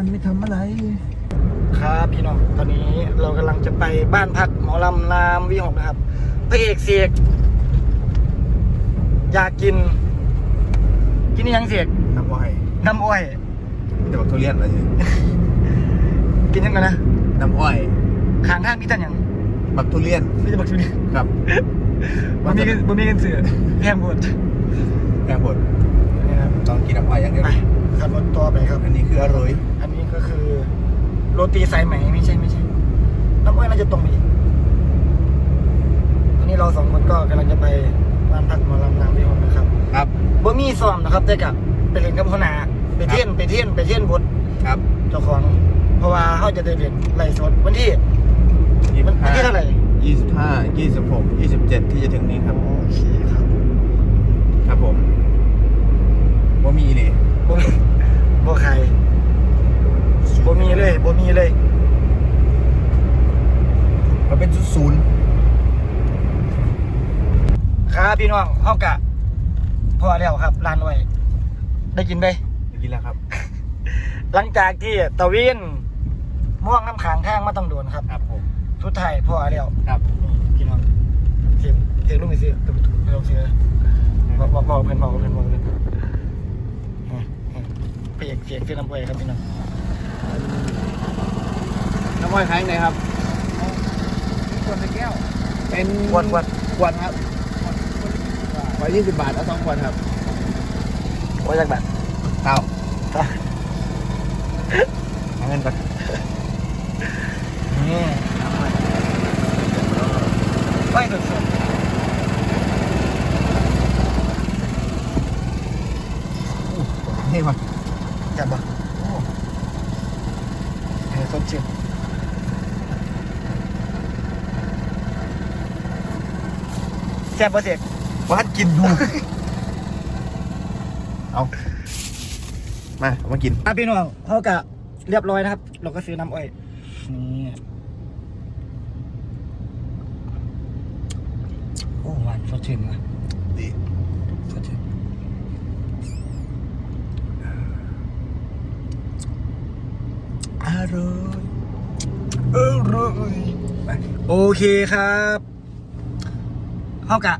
มันไม่ทำอะไร ครับพี่น้องตอนนี้เรากำลังจะไปบ้านพักหมอลำรามวิหกนะครับพระเอกเสียกอยากกิน กินอิหยังเสียกน้ำอ้อยน้ำอ้อยจะบอกทุเรียนอะไรสิกินยังไงนะน้ำอ้อยข้างทางพี่ตันหยังบักทุเรียนพี่จะบอกชุดนี้ครับบ่มีเงินบ่มีเงินเสือแพงหมดแกงบดนี่ครับต้องกินน้ำอ้อยอย่างเดียวไปขับรถต่อไปครับ อันนี้คืออร่อยอันนี้ ก็คือโรตีสายไหมไม่ใช่ไม่ใช่ น้ำอ้อยน่าจะตรงไปอีกอันนี้เราสองคนก็กำลังจะไปบ้านพักหมอลำรามวิหกนะครับครับ บ่มีซ้อมนะครับแต่กับไปเล่นกับหัวหน้าไปเทียนไปเทียนไปเทียนบทครับเจ้าของเพราะว่าเขาจะได้เล่นไล่สดวันที่ยี่วัสินบวันห้าที่เท่าไหร่ยี่สิบห้ายี่สิบหกยี่สิบเจ็ดที่จะถึงนี้ครับโอเคครับ ครับผมว่ามีนี่ บ่มีบ่ใครบ่มีเลยบ่มีเลย มันเป็นศูนย์ ครับพี่น้องเฮากะพอแล้วครับร้านไว้ได้กินไปๆกินแล้วครับ หลังจากที่ตะเวนม่วงน้ำขางทางมาต้องโดนครับครับผมสุดท้ายพอแล้วครับนี่พี่น้องเทียบเทียบลูกไม่ซื้อตัวถูกไม่ต้องซื้อบอกบอกบอกเพื่อนบอกเพื่อนบอกเพื่อนเปียกเสียงซื้อน้ำอ้อยครับพี่น้องน้ำอ้อยขายยังไงครับขวดในแก้ว เป็นขวดขวดขวดครับ ขวดยี่สิบบาทเอาสองขวดครับโอ้ยจักแบบเต้าเอาเงินก่อนนี่น้ำอ้อยอ้อยสดนี่มาๆจับปะโอ้เฮ้ยสดชื่นแซ่บปะเสีย วัดกินดู เอามาเอามากิน อะพี่น้องเขากะเรียบร้อยนะครับ เราก็ซื้อน้ำอ้อยนี่โอ้หวานสดชื่นว่ะดีสดชื่นอร่อยอร่อยไปโอเคครับเขากะ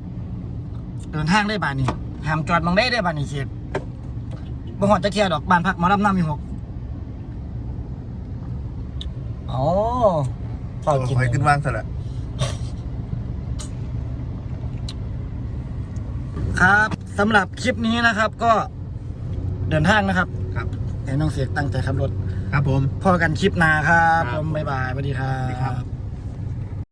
เดินทางได้บานนี้ห้ามจอดมองได้ได้บานนี้เขียบ่หอดจะเคลียร์ดอกบ้านพักหมอลำน้ำมีหกอ๋อฝากกิน หอยขึ้นวางซะละครับสำหรับคลิปนี้นะครับ ก็เดินทางนะครับครับ ให้น้องเสียกตั้งใจขับรถ ครับผม พอกันคลิปหน้าครับ ครับผมบ๊ายบายสวัสดีครัสวัสดีครับ บ